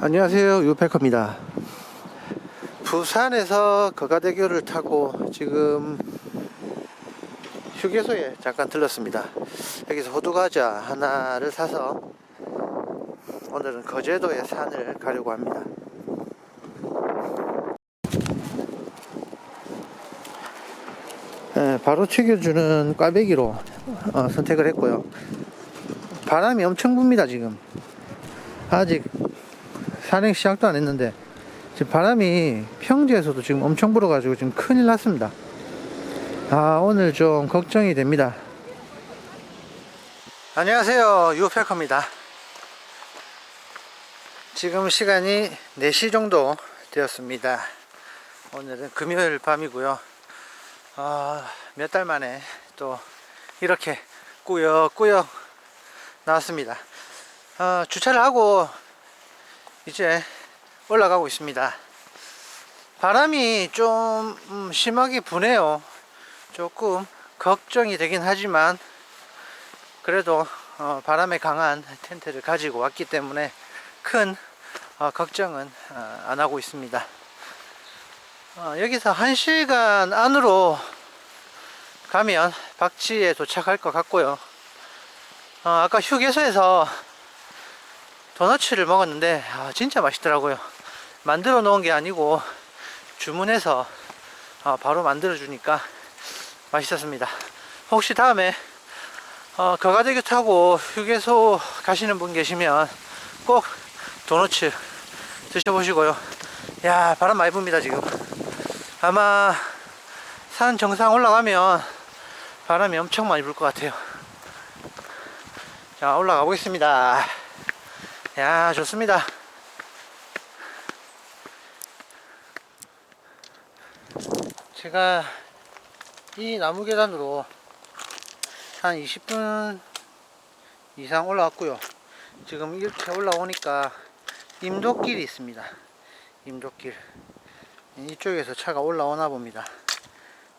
안녕하세요. 유페커입니다. 부산에서 거가대교를 타고 지금 휴게소에 잠깐 들렀습니다. 여기서 호두과자 하나를 사서 오늘은 거제도의 산을 가려고 합니다. 예, 바로 튀겨주는 꽈배기로 어, 선택을 했고요. 바람이 엄청 붑니다 지금. 아직 산행 시작도 안 했는데 지금 바람이 평지에서도 지금 엄청 불어가지고 지금 큰일 났습니다. 아 오늘 좀 걱정이 됩니다. 안녕하세요 유페커입니다. 지금 시간이 4시 정도 되었습니다. 오늘은 금요일 밤이고요. 아, 몇달 만에 또 이렇게 꾸역꾸역 나왔습니다. 어, 주차를 하고 이제 올라가고 있습니다. 바람이 좀 음, 심하게 부네요. 조금 걱정이 되긴 하지만 그래도 어, 바람에 강한 텐트를 가지고 왔기 때문에 큰 어, 걱정은 어, 안 하고 있습니다. 어, 여기서 1시간 안으로 가면 박지에 도착할 것 같고요. 어, 아까 휴게소에서 도너츠를 먹었는데 아, 진짜 맛있더라고요. 만들어 놓은 게 아니고 주문해서 아, 바로 만들어 주니까 맛있었습니다. 혹시 다음에 어, 거가대교 타고 휴게소 가시는 분 계시면 꼭 도너츠 드셔보시고요. 야 바람 많이 붑니다 지금. 아마 산 정상 올라가면 바람이 엄청 많이 불 것 같아요. 자 올라가 보겠습니다. 야 좋습니다. 제가 이 나무 계단으로 한 20분 이상 올라왔고요. 지금 이렇게 올라오니까 임도길이 있습니다. 임도길 이쪽에서 차가 올라오나 봅니다.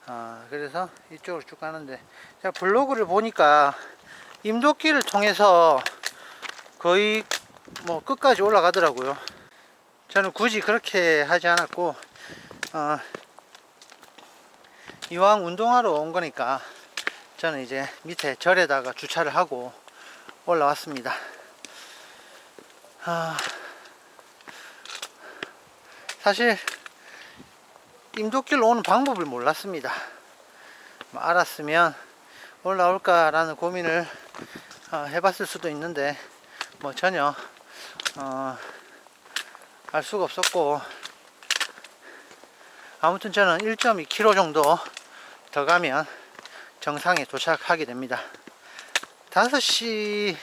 아, 그래서 이쪽으로 쭉 가는데 제가 블로그를 보니까 임도길을 통해서 거의 뭐 끝까지 올라가더라고요. 저는 굳이 그렇게 하지 않았고 어, 이왕 운동하러 온 거니까 저는 이제 밑에 절에다가 주차를 하고 올라왔습니다. 아, 사실 임도길로 오는 방법을 몰랐습니다. 뭐 알았으면 올라올까라는 고민을 어, 해봤을 수도 있는데 뭐 전혀 어, 알 수가 없었고. 아무튼 저는 1.2km 정도 더 가면 정상에 도착하게 됩니다. 5시까지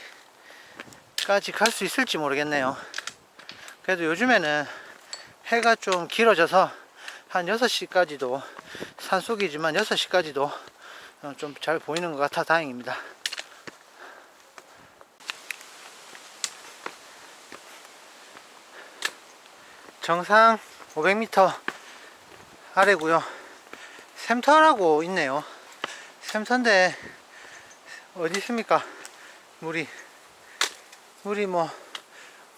갈 수 있을지 모르겠네요. 그래도 요즘에는 해가 좀 길어져서 한 6시까지도 산속이지만 6시까지도 좀 잘 보이는 것 같아 다행입니다 정상 500m 아래고요. 샘터라고 있네요. 샘터인데 어디 있습니까? 물이. 물이 뭐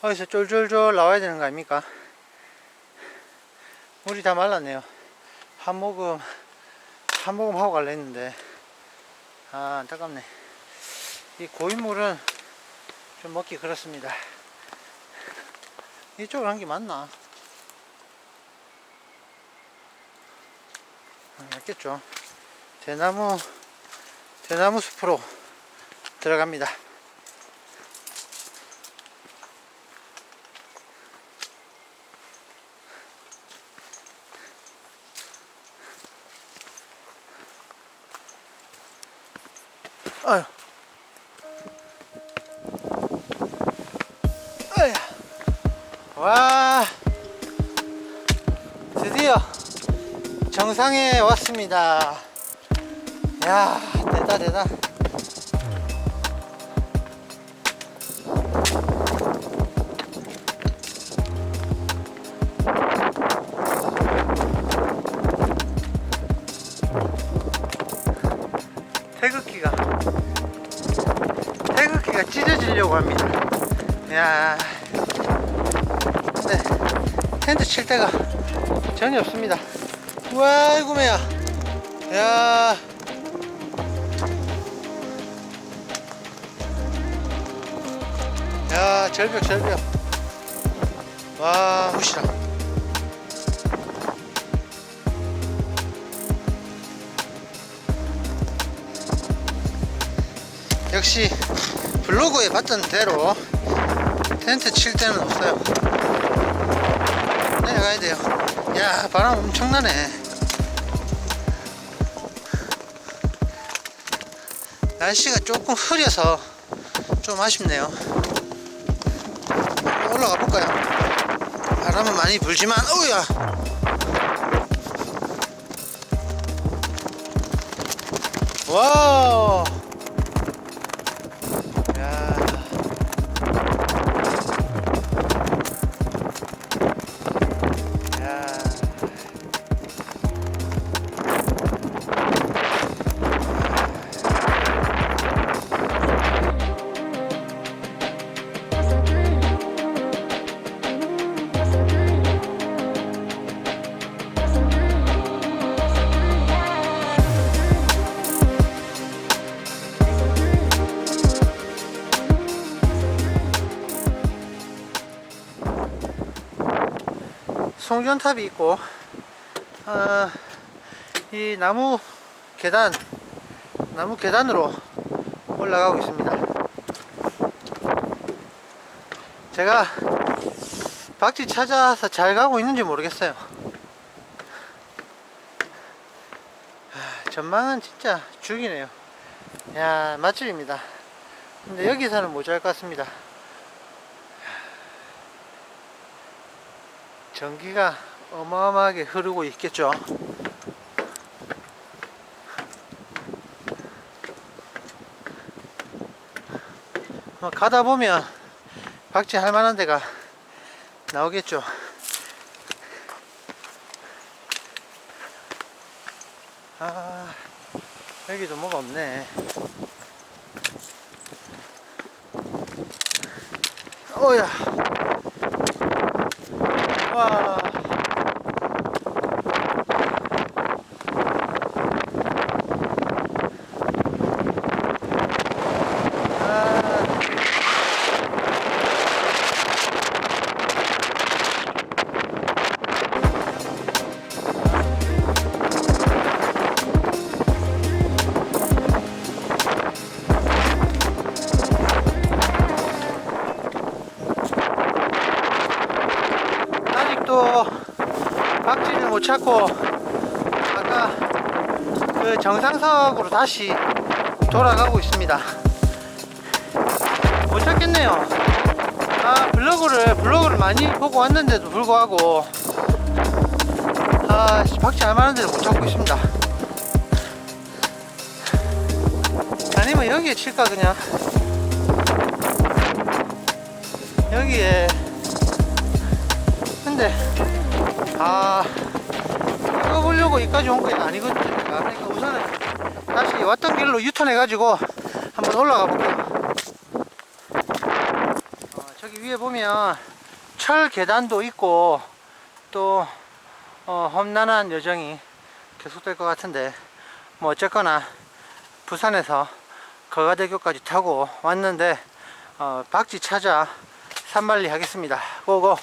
어디서 쫄쫄쫄 나와야 되는 거 아닙니까? 물이 다 말랐네요. 한 모금 한 모금 하고 갈라 했는데. 아 안타깝네. 이 고인물은 좀 먹기 그렇습니다. 이쪽으로 한 게 맞나 맞겠죠. 대나무, 대나무 숲으로 들어갑니다. 아유. 정상에 왔습니다. 야, 대다 대다. 태극기가 태극기가 찢어지려고 합니다. 야. 텐트 칠 데가 전혀 없습니다. 우와, 이구 매야. 야. 야, 절벽, 절벽. 와, 후시다. 역시 블로그에 봤던 대로 텐트 칠 데는 없어요. 내려가야 돼요. 야, 바람 엄청나네. 날씨가 조금 흐려서 좀 아쉽네요. 올라가 볼까요? 바람은 많이 불지만, 어우야! 와우! 송전탑이 있고 어, 이 나무 계단 나무 계단으로 올라가고 있습니다. 제가 박쥐 찾아서 잘 가고 있는지 모르겠어요. 하, 전망은 진짜 죽이네요. 야 맛집입니다. 근데 여기서는 모자랄 것 같습니다 전기가 어마어마하게 흐르고 있겠죠. 뭐 가다 보면 박쥐 할 만한 데가 나오겠죠. 아, 여기도 뭐가 없네. 오야. 와. 박쥐를 못 찾고 아까 그 정상석으로 다시 돌아가고 있습니다. 못 찾겠네요. 아 블로그를 블로그를 많이 보고 왔는데도 불구하고 아 씨, 박쥐 알만한 데를 못 찾고 있습니다. 아니면 여기에 칠까 그냥 여기에 근데 아 이거 보려고 여기까지 온 게 아니거든요. 제가. 그러니까 우선은 다시 왔던 길로 유턴해 가지고 한번 올라가 볼게요. 어, 저기 위에 보면 철 계단도 있고 또 어, 험난한 여정이 계속될 것 같은데 뭐 어쨌거나 부산에서 거가대교까지 타고 왔는데 어, 박쥐 찾아 산만리 하겠습니다. 고고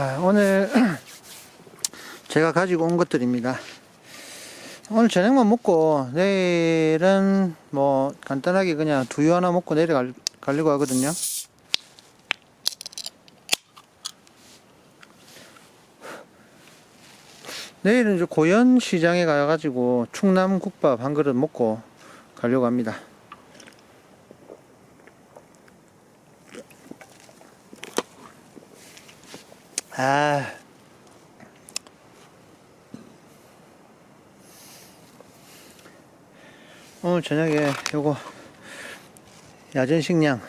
아, 오늘 제가 가지고 온 것들입니다. 오늘 저녁만 먹고 내일은 뭐 간단하게 그냥 두유 하나 먹고 내려갈 가려고 하거든요. 내일은 이제 고현 시장에 가가지고 충남 국밥 한 그릇 먹고 가려고 합니다. 아. 오늘 저녁에 요거 야전 식량.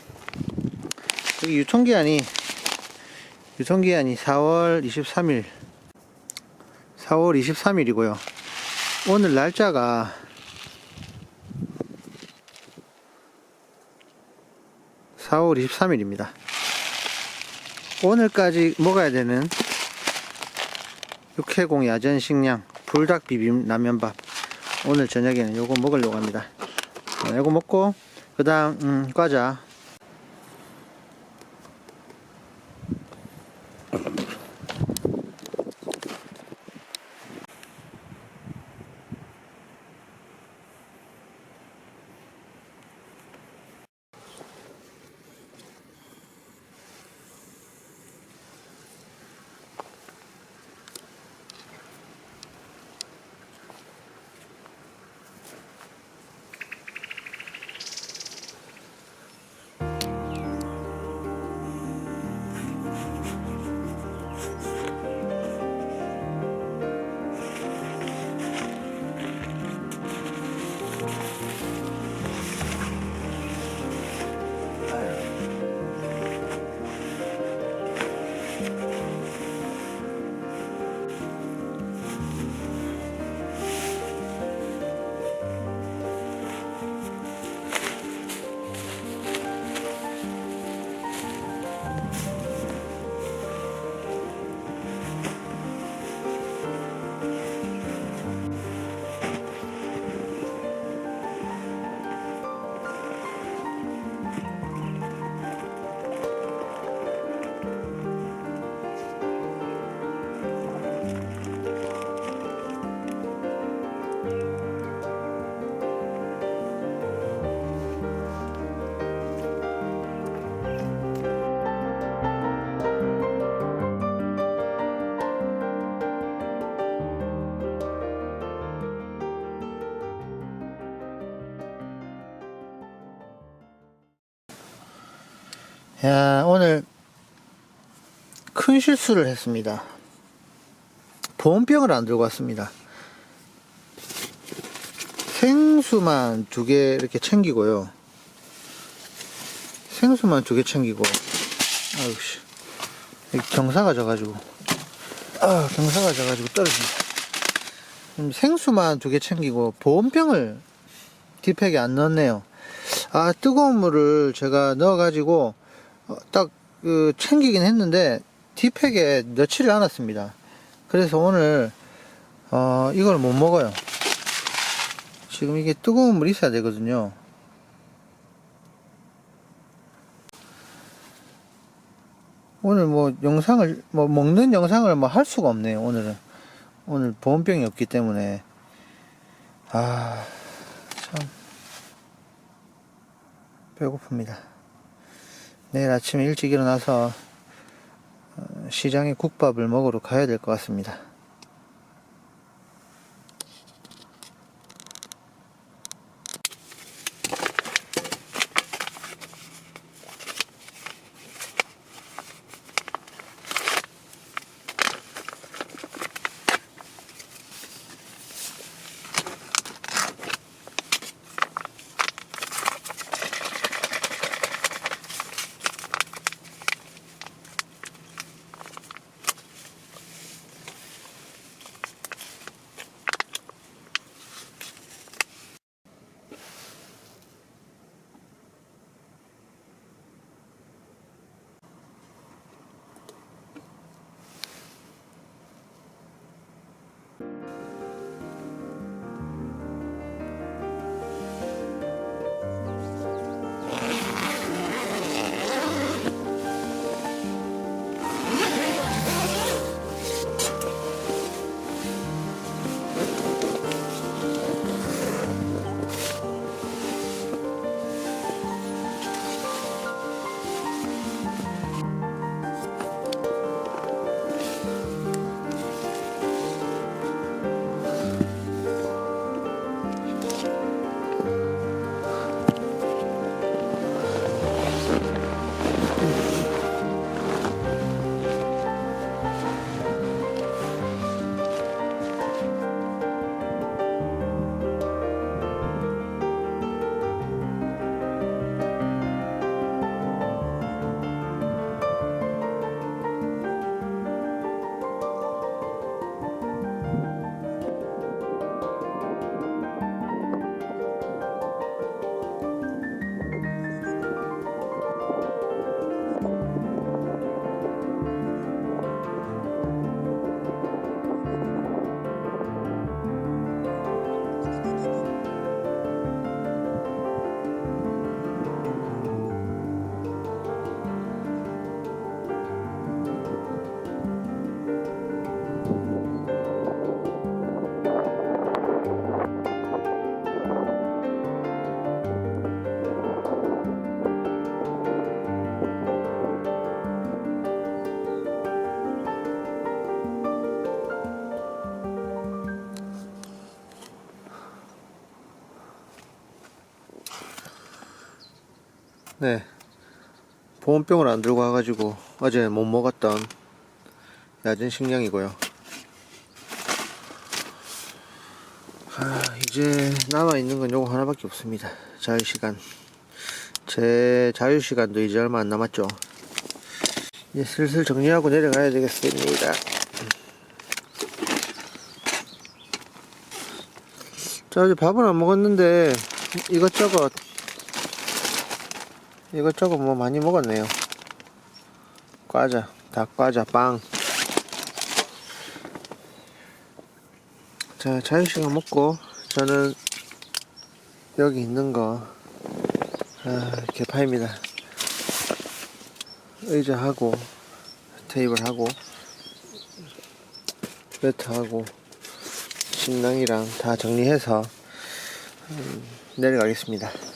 여기 유통기한이 유통기한이 4월 23일. 4월 23일이고요. 오늘 날짜가 (4월 23일입니다) 오늘까지 먹어야 되는 육해공 야전 식량 불닭 비빔 라면밥. 오늘 저녁에는 요거 먹으려고 합니다. 어, 요거 먹고 그 다음 음, 과자 야, 오늘 큰 실수를 했습니다. 보온병을 안 들고 왔습니다. 생수만 두 개 이렇게 챙기고요. 생수만 두 개 챙기고, 아유, 씨. 여기 경사가 져가지고, 아, 경사가 져가지고 떨어진다. 음, 생수만 두 개 챙기고, 보온병을 뒷팩에 안 넣었네요. 아, 뜨거운 물을 제가 넣어가지고, 어, 딱, 그, 챙기긴 했는데, 뒷팩에 넣지를 않았습니다. 그래서 오늘, 어, 이걸 못 먹어요. 지금 이게 뜨거운 물 있어야 되거든요. 오늘 뭐, 영상을, 뭐, 먹는 영상을 뭐 할 수가 없네요, 오늘은. 오늘 보온병이 없기 때문에. 아, 참. 배고픕니다. 내일 아침에 일찍 일어나서 어, 시장에 국밥을 먹으러 가야 될 것 같습니다. 네. 보온병을 안 들고 와가지고 어제 못 먹었던 야전 식량이고요. 아, 이제 남아있는 건 요거 하나밖에 없습니다. 자유시간. 제 자유시간도 이제 얼마 안 남았죠. 이제 슬슬 정리하고 내려가야 되겠습니다. 자, 어제 밥은 안 먹었는데 이것저것 이것저것 뭐 많이 먹었네요. 과자, 닭과자, 빵. 자, 자유시간 먹고 저는 여기 있는 거 아, 개파입니다. 의자하고 테이블하고 매트하고 침낭이랑 다 정리해서 음, 내려가겠습니다.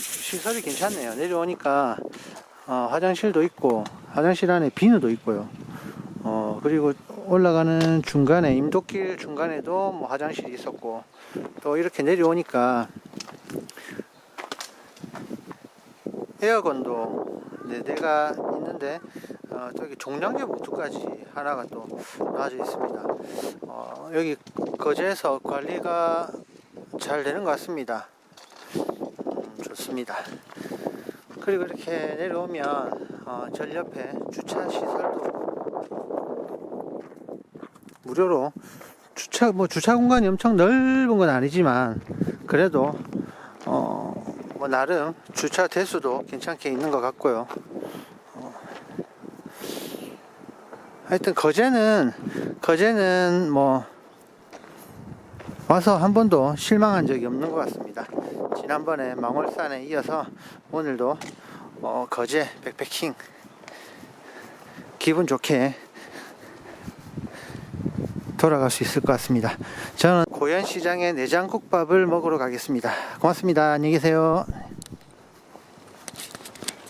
시설이 괜찮네요. 내려오니까 어, 화장실도 있고 화장실 안에 비누도 있고요. 어, 그리고 올라가는 중간에 임도길 중간에도 뭐 화장실이 있었고 또 이렇게 내려오니까 에어건도 네 대가 있는데 어, 저기 종량제 봉투까지 하나가 또 놔져 있습니다. 어, 여기 거제에서 관리가 잘 되는 것 같습니다. 음, 좋습니다. 그리고 이렇게 내려오면 어, 절 옆에 주차 시설도 무료로 주차 뭐 주차 공간이 엄청 넓은 건 아니지만 그래도 어, 뭐 나름 주차 대수도 괜찮게 있는 것 같고요. 어, 하여튼 거제는 거제는 뭐 와서 한 번도 실망한 적이 없는 것 같습니다. 지난번에 망월산에 이어서 오늘도 어, 거제 백패킹 기분 좋게 돌아갈 수 있을 것 같습니다. 저는 고현시장의 내장국밥을 먹으러 가겠습니다. 고맙습니다. 안녕히 계세요.